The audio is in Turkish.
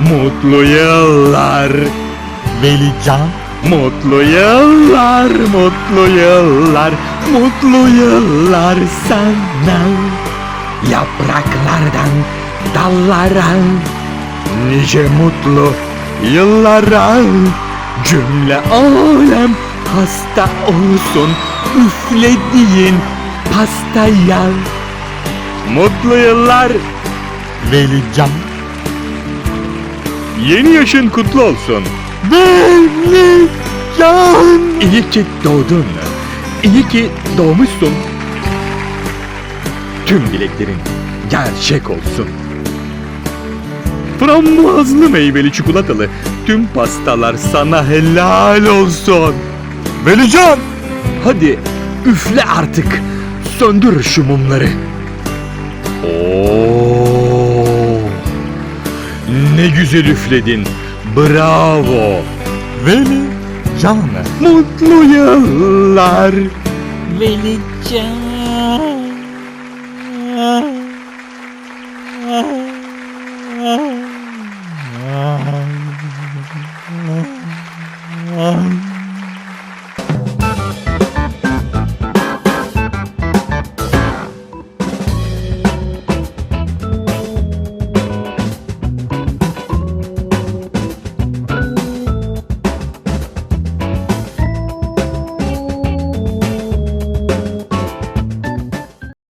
Mutlu yıllar. Velican, Mutlu yıllar, mutlu yıllar, mutlu yıllar sana. Yapraklardan dallara, nice mutlu yıllara. Cümle alem hasta olsun, üflediğin pastaya. Mutlu yıllar, Velican, yeni yaşın kutlu olsun. Velican. İyi ki doğdun. İyi ki doğmuşsun. Tüm dileklerin gerçek olsun. Frambuazlı meyveli çikolatalı tüm pastalar sana helal olsun. Velican, Hadi üfle artık. Söndür şu mumları. Oo! Ne güzel üfledin. Bravo. Velican. Mutlu yıllar. Velican